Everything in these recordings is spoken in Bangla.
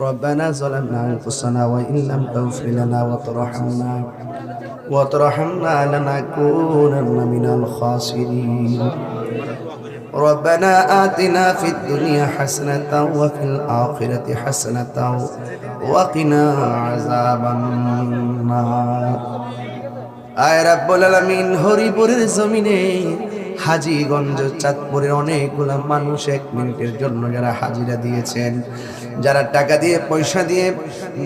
ربنا ظلمنا أنفسنا وإن لم تغفر لنا وترحمنا وترحمنا لنكونن من الخاسرين ربنا آتنا في الدنيا حسنة وفي الآخرة حسنة وقنا عذاب النار আয় রাব্বুল আলামিন হরিপুরের জমিনে হাজিগঞ্জ, চাঁদপুরের অনেকগুলো মানুষ এক মিনিটের জন্য যারা হাজিরা দিয়েছেন, যারা টাকা দিয়ে, পয়সা দিয়ে,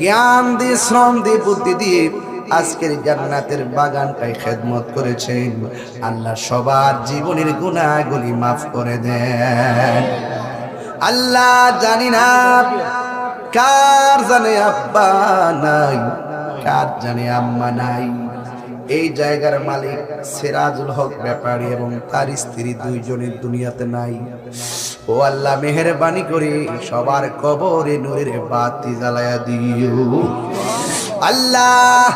জ্ঞান দিয়ে, শ্রম দিয়ে, বুদ্ধি দিয়ে আজকের জান্নাতের বাগানটাই খেদমত করেছেন। আল্লাহ সবার জীবনের গুণাগুলি মাফ করে দেন। আল্লাহ জানি না কার জানে আব্বা নাই, কার জানে আম্মা নাই। এই জায়গার মালিক সেরাজুল হক ব্যাপারী এবং তার স্ত্রী দুইজনের দুনিয়াতে নাই। ও আল্লাহ মেহরবানি করে সবার কবরে নূরের বাতি জ্বালায়া দিও। আল্লাহ,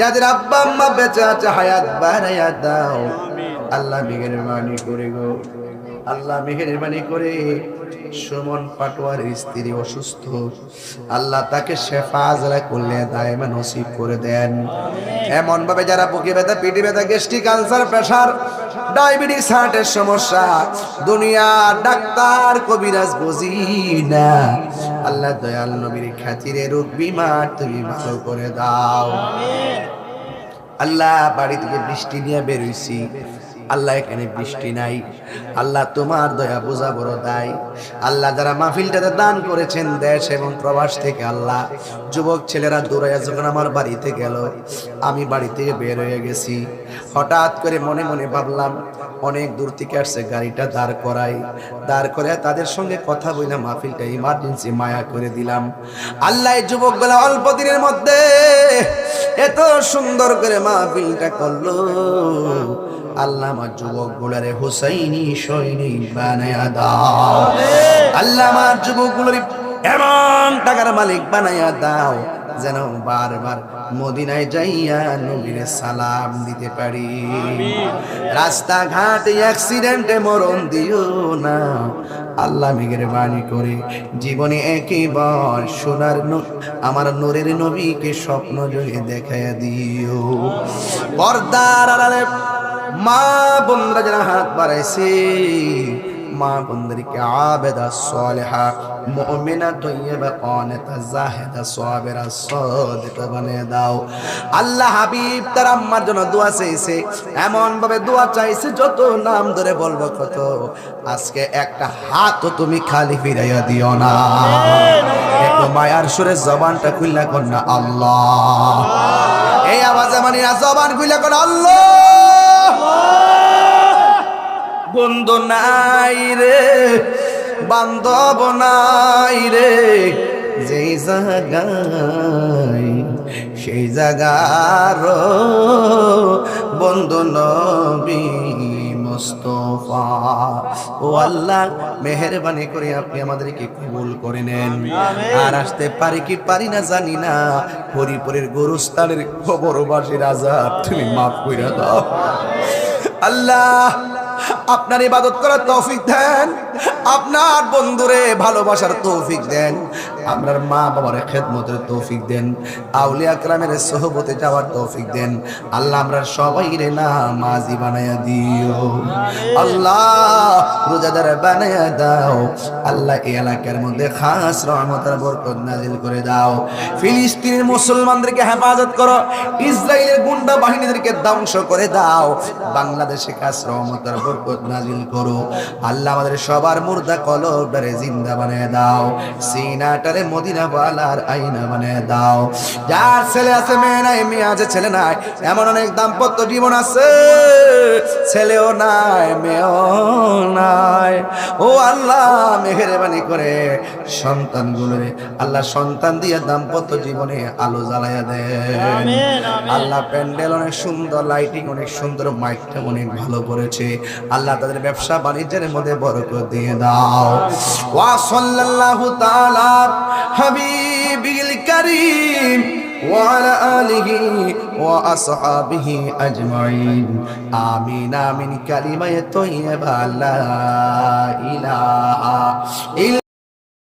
যাদের আব্বা আম্মা বেঁচে আছে, হায়াত বাড়াইয়া দাও। আল্লাহ মেহরবানি করে গো। আল্লাহ মেহরবানি করে সুমন পাটোয়ার স্ত্রী অসুস্থ। আল্লাহ তাকে শেফা আজরা করলে দায়মা নসিব করে দেন। এমন ভাবে যারা বুকে ব্যথা, পিঠে ব্যথা, গ্যাস্ট্রিক আলসার প্রেসার ডায়াবেটিস, হার্টের সমস্যা দুনিয়া ডাক্তার কবিরাজ বুঝি না। আল্লাহ দয়াল নবীর খাতিরে রোগ বিমার তুমি ভালো করে দাও। আল্লাহ বাড়ি থেকে বৃষ্টি নিয়ে বেরোইছি আল্লাহ এখানে বৃষ্টি নাই। আল্লাহ তোমার দয়া বোঝা বড় দায়। আল্লাহ যারা মাহফিলটাতে দান করেছেন দেশ এবং প্রবাস থেকে আল্লাহ। যুবক ছেলেরা দৌড়াইয়া যখন আমার বাড়িতে গেল আমি বাড়ি থেকে বের হয়ে গেছি। হঠাৎ করে মনে মনে ভাবলাম, অনেক দূর থেকে আসছে গাড়িটা দাঁড় করাই। দাঁড় করে তাদের সঙ্গে কথা বললাম মাহফিলটা ইমার্জেন্সি মায়া করে দিলাম। আল্লাহ যুবক যুবকগুলা অল্প দিনের মধ্যে এত সুন্দর করে মাহফিলটা করল। আল্লাহ আমার যুবক গুলারে হুসাইনি সৈনি বানায়া দাও। আল্লাহ আমার যুবক গুলারে এমন টাকার মালিক বানায়া দাও যেন বারবার মদিনায় যাইয়া নবীরে সালাম দিতে পারি। রাস্তাঘাট অ্যাক্সিডেন্টে মরণ দিও না। আল্লাহ মেঘের বাণী করে জীবনে একেবার সোনার ন- আমার নূরের নবীকে স্বপ্ন জয়ে দেখাইয়া দিও। পর্দার আড়ালে মা বোনরা যারা হাত বাড়াইছে, মা বোনদেরকে আবেদা সলেহা, মুমিনা তৈয়বা কানিতা জাহিদা সাবিরা সাদিকা বানিয়ে দাও। আল্লাহ হাবিব তার আম্মার জন্য দোয়া চাইছে এমন ভাবে দোয়া চাইছে, যত নাম ধরে বলব কত আজকে একটা হাত তুমি খালি ফিরাইয়া দিও না। একটু মায়ার সুরে জবানটা খুললা কর না আল্লাহ। এই আওয়াজে মানে জবান খুললা কর আল্লাহ। বন্ধু নাই রে বান্ধব নাই রে যেই জায়গায় সেই জায়গার বন্ধু নবী মুস্তফা। ও আল্লাহ মেহরবানি করে আপনি আমাদেরকে কবুল করে নেন। আর আসতে পারি কি পারি না জানি না। হরিপুরের গরুস্থানের খবরবাসী রাজা তুমি মাফ করে দাও। আল্লাহ আপনার ইবাদত করার তৌফিক দেন, আপনার বন্ধুরে ভালোবাসার তৌফিক দেন, আপনার মা বাবার খেদমতের তৌফিক দেন, আউলিয়া আকরামের সহবতে যাওয়ার তৌফিক দেন, আল্লাহ আমরা সবাই রে না মাঝি বানায়া দিও। আল্লাহ রোজাদার বানায়া দাও, আল্লাহ এই এলাকার মধ্যে খাস রহমতের বরকত নাজিল করে দাও। ফিলিস্তিনের মুসলমানদেরকে হেফাজত করো ইসরায়েলের গুন্ডা বাহিনীদেরকে ধ্বংস করে দাও। বাংলাদেশে খাস রহমতের বরকত নাজিল করো। আল্লাহ আমাদের সবার মুর্দা কলবটারে জিন্দা বানিয়ে দাও। সিনাটারে মদিনা বালার আইনা বানিয়ে দাও। যার ছেলে আছে, মেয়ে নাই, মেয়ে আছে, ছেলে নাই, এমন অনেক দাম্পত্য জীবন আছে। ছেলেও নাই, মেয়েও নাই। ও আল্লাহ, মেহেরবানি করে সন্তানগুলোরে আল্লাহ সন্তান দিয়ে দাম্পত্য জীবনে আলো জ্বালাইয়া দেন আল্লাহ প্যান্ডেল অনেক সুন্দর লাইটিং অনেক সুন্দর মাইকটা অনেক ভালো করেছে আল্লাহ তাদের ব্যবসা বাণিজ্যের মধ্যে বরকত দিয়ে দাও ওয়া সাল্লাল্লাহু তাআলা হাবিবিল কারীম وعلى آله وأصحابه أجمعين آمين آمين كلمة طيبة لا إله إلا